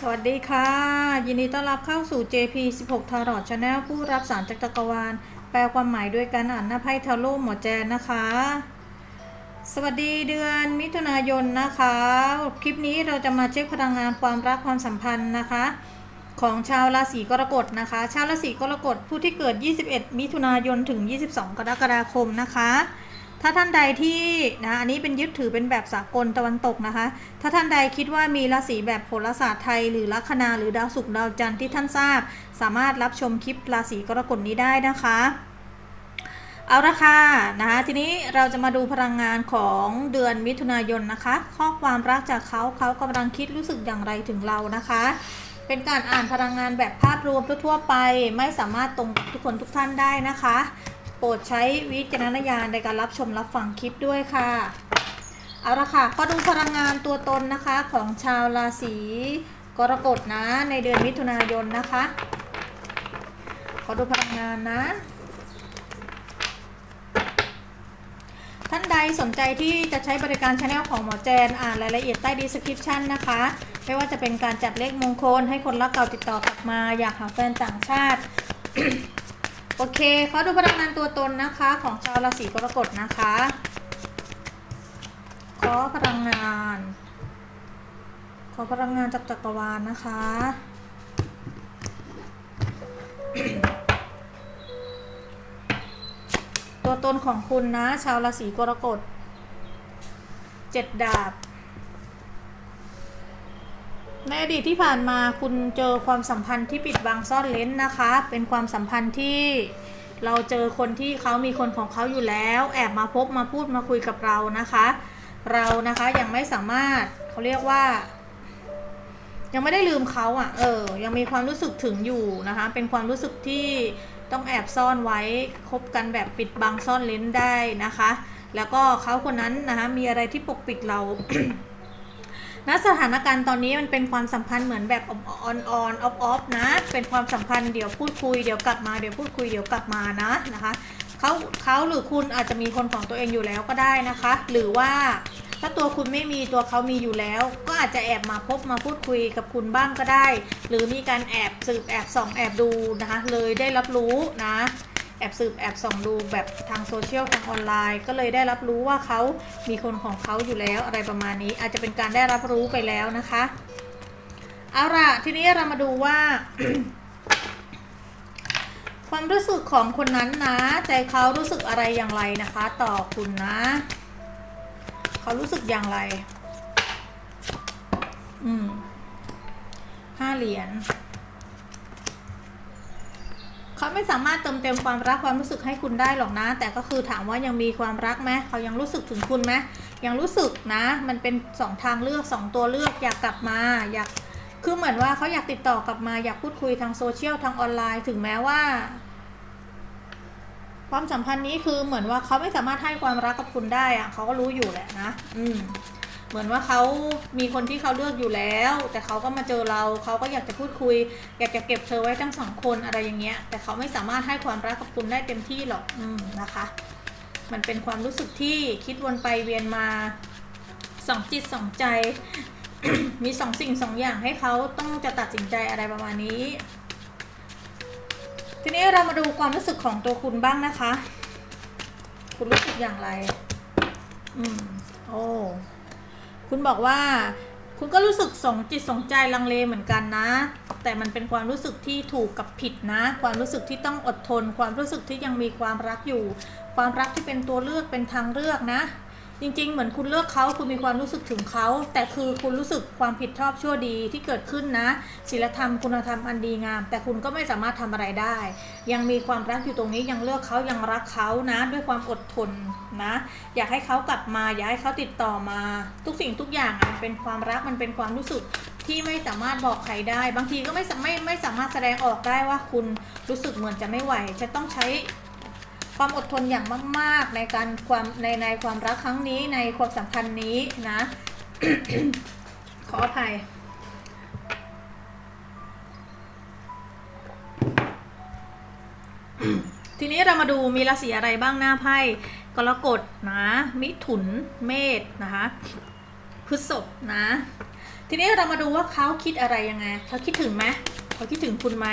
สวัสดีค่ะ ยินดีต้อนรับเข้าสู่ JP 16 Tarot Channel ผู้รับสารจากจักรวาล แปลความหมายด้วยการอ่านหน้าไพ่ทาโร่หมอแจนนะคะ สวัสดีเดือนมิถุนายนนะคะ คลิปนี้เราจะมาเช็คพลังงานความรักความสัมพันธ์นะคะ ของชาวราศีกรกฎนะคะ ชาวราศีกรกฎผู้ที่เกิด 21 มิถุนายนถึง 22 กรกฎาคมนะคะ ถ้าท่านใดที่นะอันนี้เป็นยึดถือเป็นแบบสากลตะวันตกนะคะ ถ้าท่านใดคิดว่ามีราศีแบบโหราศาสตร์ไทย หรือลัคนาหรือดาวศุกร์ดาวจันทร์ที่ท่านทราบ สามารถรับชมคลิปราศีกรกฎนี้ได้นะคะเอาละค่ะนะคะทีนี้เราจะมาดูพลังงานของเดือนมิถุนายนนะคะ ข้อความรักจากเขาเขากำลังคิดรู้สึกอย่างไรถึงเรานะคะ เป็นการอ่านพลังงานแบบภาพรวมทั่วไป ไม่สามารถตรงกับทุกคนทุกท่านได้นะคะ โปรดใช้วิจารณญาณในการรับชมรับฟังคลิปด้วยค่ะ เอาละค่ะ ก็ดูพลังงานตัวตนนะคะของชาวราศีกรกฎนะในเดือนมิถุนายนนะคะ ขอดูพลังงานนะท่านใดสนใจที่จะใช้บริการช anel ของหมอแจนอ่านรายละเอียดใต้ description นะคะ ไม่ว่าจะเป็นการจัดเลขมงคลให้คนรักเก่าติดต่อกลับมา อยากหาแฟนต่างชาติ โอเคเขาดูพลังงานตัวตนนะคะ ของชาวราศีกรกฎนะคะ ขอพลังงาน ขอพลังงานจากจักรวาลนะคะ ตัวตนของคุณนะ ชาวราศีกรกฎเจ็ดดาบ ในอดีตที่ผ่านมาคุณเจอความสัมพันธ์ที่ปิดบังซ่อนเล้นนะคะ เป็นความสัมพันธ์ที่เราเจอคนที่เขามีคนของเขาอยู่แล้ว แอบมาพบมาพูดมาคุยกับเรานะคะ เรานะคะยังไม่สามารถเขาเรียกว่า ยังไม่ได้ลืมเขาอะ เออ ยังมีความรู้สึกถึงอยู่นะคะ เป็นความรู้สึกที่ต้องแอบซ่อนไว้คบกันแบบปิดบังซ่อนเล้นได้นะคะ แล้วก็เขาคนนั้นนะคะมีอะไรที่ปกปิดเรา ณสถานการณ์ตอนนี้มันเป็นความสัมพันธ์เหมือนแบบออนออนออฟออฟนะ เป็นความสัมพันธ์เดี๋ยวพูดคุยเดี๋ยวกลับมาเดี๋ยวพูดคุยเดี๋ยวกลับมานะนะคะเขาเขาหรือคุณอาจจะมีคนของตัวเองอยู่แล้วก็ได้นะคะ หรือว่าถ้าตัวคุณไม่มีตัวเขามีอยู่แล้ว ก็อาจจะแอบมาพบมาพูดคุยกับคุณบ้างก็ได้ หรือมีการแอบสืบแอบส่องแอบดูนะคะเลยได้รับรู้นะ แอบสืบแอบส่องดูแบบทางโซเชียลทางออนไลน์ ก็เลยได้รับรู้ว่าเขามีคนของเขาอยู่แล้วอะไรประมาณนี้ อาจจะเป็นการได้รับรู้ไปแล้วนะคะเอาล่ะทีนี้เรามาดูว่า ความรู้สึกของคนนั้นนะ ใจเขารู้สึกอะไรอย่างไรนะคะ ต่อคุณนะ เขารู้สึกอย่างไร อืมห้าเหรียญ ไม่สามารถเติมเต็มความรักความรู้สึกให้คุณได้หรอกนะ แต่ก็คือถามว่ายังมีความรักไหมเขายังรู้สึกถึงคุณไหมยังรู้สึกนะ มันเป็นสองทางเลือกสองตัวเลือกอยากกลับมาอยากคือเหมือนว่าเขาอยากติดต่อกลับมาอยากพูดคุยทางโซเชียลทางออนไลน์ถึงแม้ว่า ความสัมพันธ์นี้คือเหมือนว่าเขาไม่สามารถให้ความรักกับคุณได้อะเขาก็รู้อยู่แหละนะ อืม เหมือนว่าเขามีคนที่เขาเลือกอยู่แล้ว แต่เขาก็มาเจอเราเขาก็อยากจะพูดคุย อยากจะเก็บเธอไว้ทั้งสองคนอะไรอย่างเงี้ย แต่เขาไม่สามารถให้ความรักกับคุณได้เต็มที่หรอกอืมนะคะ มันเป็นความรู้สึกที่คิดวนไปเวียนมาสองจิตสองใจ มีสองสิ่งสองอย่างให้เขาต้องจะตัดสินใจอะไรประมาณนี้ ทีนี้เรามาดูความรู้สึกของตัวคุณบ้างนะคะ คุณรู้สึกอย่างไร อืม โอ้ คุณบอกว่า คุณก็รู้สึกสงจิตสงใจลังเลเหมือนกันนะ แต่มันเป็นความรู้สึกที่ถูกกับผิดนะ ความรู้สึกที่ต้องอดทน ความรู้สึกที่ยังมีความรักอยู่ ความรักที่เป็นตัวเลือกเป็นทางเลือกนะ จริง ๆ เหมือนคุณเลือกเขาคุณมีความรู้สึกถึงเขา แต่คือคุณรู้สึกความผิดชอบชั่วดีที่เกิดขึ้นนะศีลธรรมคุณธรรมอันดีงาม แต่คุณก็ไม่สามารถทำอะไรได้ ยังมีความรักอยู่ตรงนี้ยังเลือกเขายังรักเขานะ ด้วยความอดทนนะ อยากให้เขากลับมาอยากให้เขาติดต่อมา ทุกสิ่งทุกอย่างอะมันเป็นความรักมันเป็นความรู้สึกที่ไม่สามารถบอกใครได้ บางทีก็ไม่ไม่ไม่สามารถแสดงออกได้ว่าคุณรู้สึกเหมือนจะไม่ไหวจะต้องใช้ ความอดทนอย่างมาก ๆ ในการความในในความรักครั้งนี้ในความสัมพันธ์นี้นะ ขออภัย ทีนี้เรามาดูมีราศีอะไรบ้างหน้าไพ่กรกฎนะ มิถุนเมษนะคะพฤษภนะ ทีนี้เรามาดูว่าเขาคิดอะไรยังไงเขาคิดถึงไหมเขาคิดถึงคุณไหม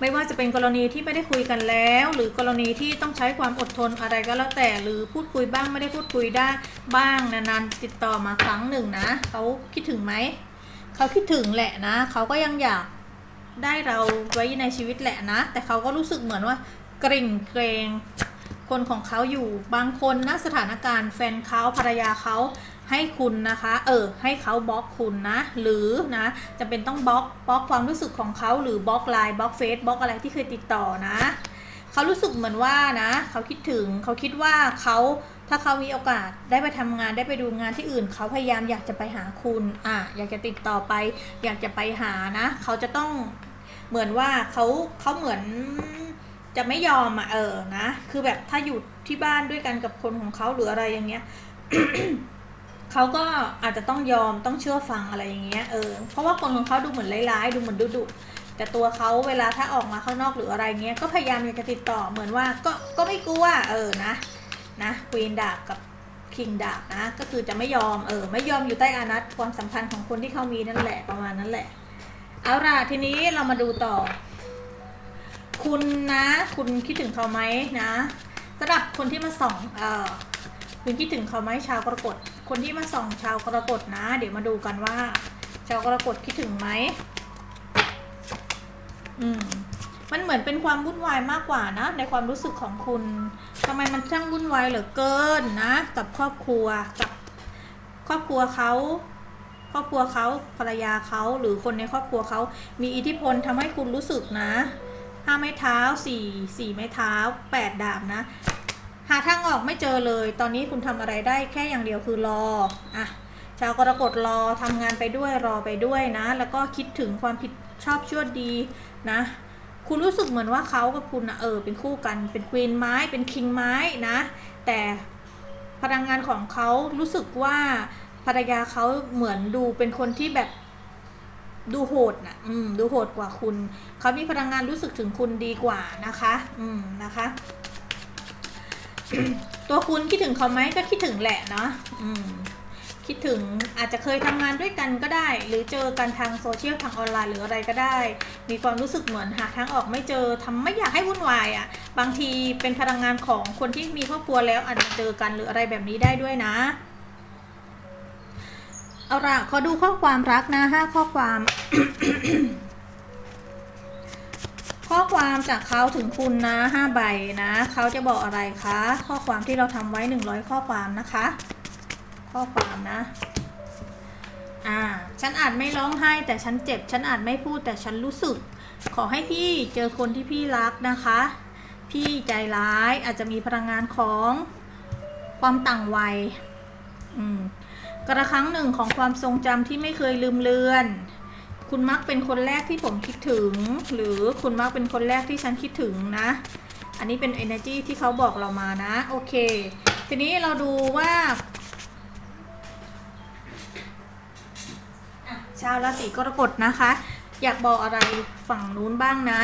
ไม่ว่าจะเป็นกรณีที่ไม่ได้คุยกันแล้ว หรือกรณีที่ต้องใช้ความอดทนอะไรก็แล้วแต่หรือพูดคุยบ้างไม่ได้พูดคุยได้บ้างนานๆติดต่อมาครั้งหนึ่งนะเขาคิดถึงไหมเขาคิดถึงแหละนะเขาก็ยังอยากได้เราไว้ในชีวิตแหละนะ แต่เขาก็รู้สึกเหมือนว่ากริ่งเกรงคนของเขาอยู่บางคนนะสถานการณ์แฟนเขาภรรยาเขา ให้คุณนะคะ เออ ให้เขาบล็อกคุณนะ หรือนะจะเป็นต้องบล็อกบล็อกความรู้สึกของเขาหรือบล็อกไลน์บล็อกเฟซบล็อกอะไรที่เคยติดต่อนะเขารู้สึกเหมือนว่านะเขาคิดถึงเขาคิดว่าเขาถ้าเขามีโอกาสได้ไปทำงานได้ไปดูงานที่อื่น เขาพยายามอยากจะไปหาคุณอะอยากจะติดต่อไป อยากจะไปหานะ เขาจะต้องเหมือนว่าเขาเขาเหมือนจะไม่ยอมอะเออนะ คือแบบถ้าอยู่ที่บ้านด้วยกันกับคนของเขาหรืออะไรอย่างเงี้ย เขาก็อาจจะต้องยอมต้องเชื่อฟังอะไรอย่างเงี้ยเออเพราะว่าคนของเขาดูเหมือนร้ายๆดูเหมือนดุดุแต่ตัวเขาเวลาถ้าออกมาข้างนอกหรืออะไรเงี้ยก็พยายามอยากจะติดต่อเหมือนว่าก็ก็ไม่กลัวเออนะนะควีนดาบกับคิงดาบนะก็คือจะไม่ยอมเออไม่ยอมอยู่ใต้อานัตความสัมพันธ์ของคนที่เขามีนั่นแหละประมาณนั้นแหละ เอาล่ะทีนี้เรามาดูต่อ คุณนะ คุณคิดถึงเขาไหมนะสำหรับคนที่มาส่องเออ คุณคิดถึงเขาไหมชาวกรกฎคนที่มาส่องชาวกรกฎนะ เดี๋ยวมาดูกันว่า ชาวกรกฎคิดถึงไหมอืมมันเหมือนเป็นความวุ่นวายมากกว่านะ ในความรู้สึกของคุณทำไมมันช่างวุ่นวายเหลือเกินนะ กับครอบครัวกับครอบครัวเขาครอบครัวเขาภรรยาเขาหรือคนในครอบครัวเขามีอิทธิพลทำให้คุณรู้สึกนะห้าไม้เท้าสี่สี่ไม้เท้าแปดดาบนะ หาทางออกไม่เจอเลย ตอนนี้คุณทำอะไรได้แค่อย่างเดียวคือรออะชาวกรกฎรอทำงานไปด้วยรอไปด้วยนะ แล้วก็คิดถึงความผิดชอบชั่วดีนะ คุณรู้สึกเหมือนว่าเขากับคุณนะเออเป็นคู่กันเป็นควีนไม้เป็นคิงไม้นะ แต่พลังงานของเขารู้สึกว่าภรรยาเขาเหมือนดูเป็นคนที่แบบดูโหดนะอืม ดูโหดกว่าคุณ เขามีพลังงานรู้สึกถึงคุณดีกว่านะคะ อืม นะคะ ตัวคุณคิดถึงเขาไหมก็คิดถึงแหละเนาะคิดถึงอาจจะเคยทำงานด้วยกันก็ได้ หรือเจอกันทางโซเชียลทางออนไลน์หรืออะไรก็ได้ มีความรู้สึกเหมือนหาทางออกไม่เจอทำไม่อยากให้วุ่นวายอะ่ะ บางทีเป็นพลังงานของคนที่มีครอบครัวแล้วอาจจะเจอกันหรืออะไรแบบนี้ได้ด้วยนะเอาละขอดูข้อความรักนะห้าข้อความ ข้อความจากเขาถึงคุณนะห้าใบนะเขาจะบอกอะไรคะ ข้อความที่เราทำไว้หนึ่งร้อยข้อความนะคะ ข้อความนะอ่าฉันอาจไม่ร้องไห้ แต่ฉันเจ็บ ฉันอาจไม่พูดแต่ฉันรู้สึก ขอให้พี่เจอคนที่พี่รักนะคะ พี่ใจร้ายอาจจะมีพลังงานของความต่างวัย อืมกระครั้งหนึ่งของความทรงจำที่ไม่เคยลืมเลือน คุณมักเป็นคนแรกที่ผมคิดถึง หรือคุณมักเป็นคนแรกที่ฉันคิดถึงนะ อันนี้เป็น energy ที่เขาบอกเรามานะ โอเค ทีนี้เราดูว่าชาวราศีกรกฎนะคะ อยากบอกอะไรฝั่งนู้นบ้างนะ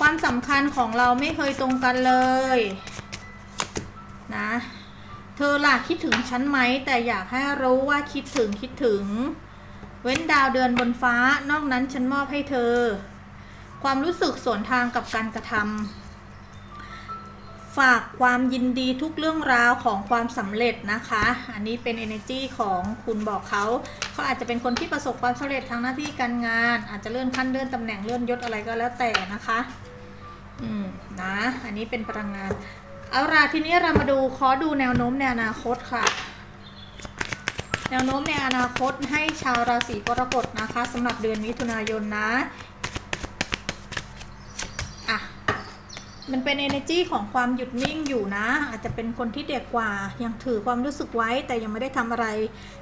ความสำคัญของเราไม่เคยตรงกันเลยนะ เธอล่ะคิดถึงฉันไหม แต่อยากให้รู้ว่าคิดถึงคิดถึง เว้นดาวเดือนบนฟ้า นอกนั้นฉันมอบให้เธอ ความรู้สึกสวนทางกับการกระทำ ฝากความยินดีทุกเรื่องราวของความสำเร็จนะคะ อันนี้เป็น energy ของคุณบอกเขา เขาอาจจะเป็นคนที่ประสบความสำเร็จทางหน้าที่การงาน อาจจะเลื่อนขั้นเลื่อนตำแหน่งเลื่อนยศอะไรก็แล้วแต่นะคะ อืมนะ อันนี้เป็นพลังงาน เอาล่ะทีนี้เรามาดูขอดูแนวโน้มในอนาคตค่ะ แนวโน้มในอนาคตให้ชาวราศีกรกฎนะคะสำหรับเดือนมิถุนายนนะอะมันเป็น energy ของความหยุดนิ่งอยู่นะ อาจจะเป็นคนที่เด็กกว่า ยังถือความรู้สึกไว้ แต่ยังไม่ได้ทำอะไร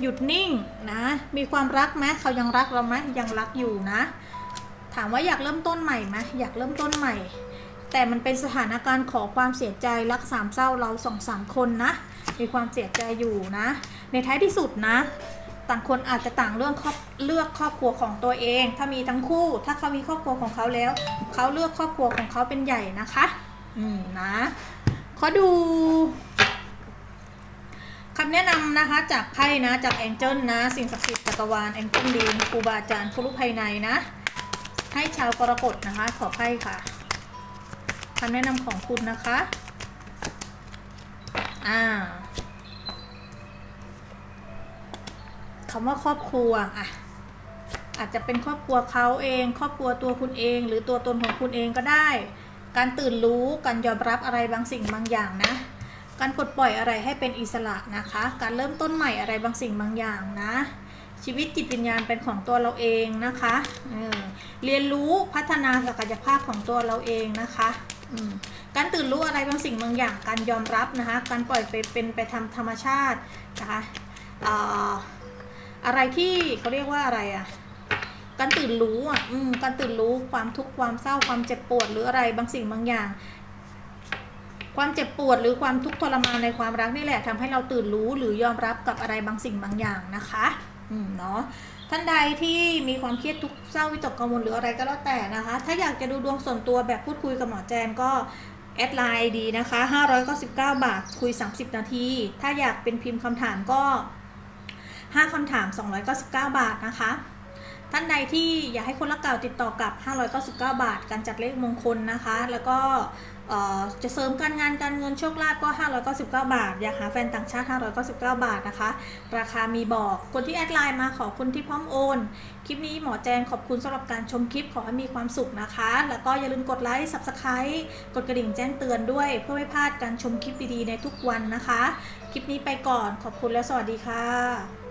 หยุดนิ่งนะ มีความรักไหมเขายังรักเราไหมยังรักอยู่นะ ถามว่าอยากเริ่มต้นใหม่ไหมอยากเริ่มต้นใหม่ แต่มันเป็นสถานการณ์ขอความเสียใจรักสามเศร้าเราสองสามคนนะ มีความเสียใจอยู่นะ ในท้ายที่สุดนะ ต่างคนอาจจะต่างเรื่องครอบเลือกครอบครัวของตัวเอง ถ้ามีทั้งคู่ ถ้าเขามีครอบครัวของเขาแล้ว เขาเลือกครอบครัวของเขาเป็นใหญ่นะคะ อืมนะขอดูขำแนะนำนะคะจากไพ่นะจากแองเจิลนะ สิ่งศักดิ์สิทธิ์จักรวาลแองเจิลดีนครูบาอาจารย์ครูรู้ภายในนะ ให้ชาวกรกฎนะคะ ขอไพ่ค่ะคำแนะนำของคุณนะคะ อ่า คำว่าครอบครัวอะอาจจะเป็นครอบครัวเขาเอง ครอบครัวตัวคุณเอง หรือตัวตนของคุณเองก็ได้ การตื่นรู้การยอมรับอะไรบางสิ่งบางอย่างนะ การปลดปล่อยอะไรให้เป็นอิสระนะคะ การเริ่มต้นใหม่อะไรบางสิ่งบางอย่างนะ ชีวิตจิตวิญญาณเป็นของตัวเราเองนะคะเออเรียนรู้พัฒนาศักยภาพของตัวเราเองนะคะการตื่นรู้อะไรบางสิ่งบางอย่าง การยอมรับนะคะ การปล่อยไปเป็นไปทำธรรมชาตินะคะ อะไรที่เขาเรียกว่าอะไรอะการตื่นรู้อะอืมการตื่นรู้ความทุกข์ความเศร้าความเจ็บปวดหรืออะไรบางสิ่งบางอย่าง ความเจ็บปวดหรือความทุกข์ทรมานในความรักนี่แหละทำให้เราตื่นรู้หรือยอมรับกับอะไรบางสิ่งบางอย่างนะคะ อืมเนาะท่านใดที่มีความเครียดทุกข์เศร้าวิตกกังวลหรืออะไรก็แล้วแต่นะคะ ถ้าอยากจะดูดวงส่วนตัวแบบพูดคุยกับหมอแจนก็แอดไลน์ดีนะคะ599บาทคุย 30 นาที ถ้าอยากเป็นพิมพ์คำถามก็ 5คำถาม 299 บาทนะคะ ท่านใดที่อยากให้คนรักเก่าติดต่อกับ 599 บาท การจัดเลขมงคลนะคะ แล้วก็จะเสริมการงานการเงินโชคลาภก็ 599 บาท อยากหาแฟนต่างชาติ 599 บาทนะคะ ราคามีบอกคนที่แอดไลน์มาขอคนที่พร้อมโอน คลิปนี้หมอแจนขอบคุณสำหรับการชมคลิปขอให้มีความสุขนะคะ แล้วก็อย่าลืมกดไลค์ Subscribe กดกระดิ่งแจ้งเตือนด้วย เพื่อไม่พลาดการชมคลิปดีๆในทุกวันนะคะ คลิปนี้ไปก่อนขอบคุณและสวัสดีค่ะ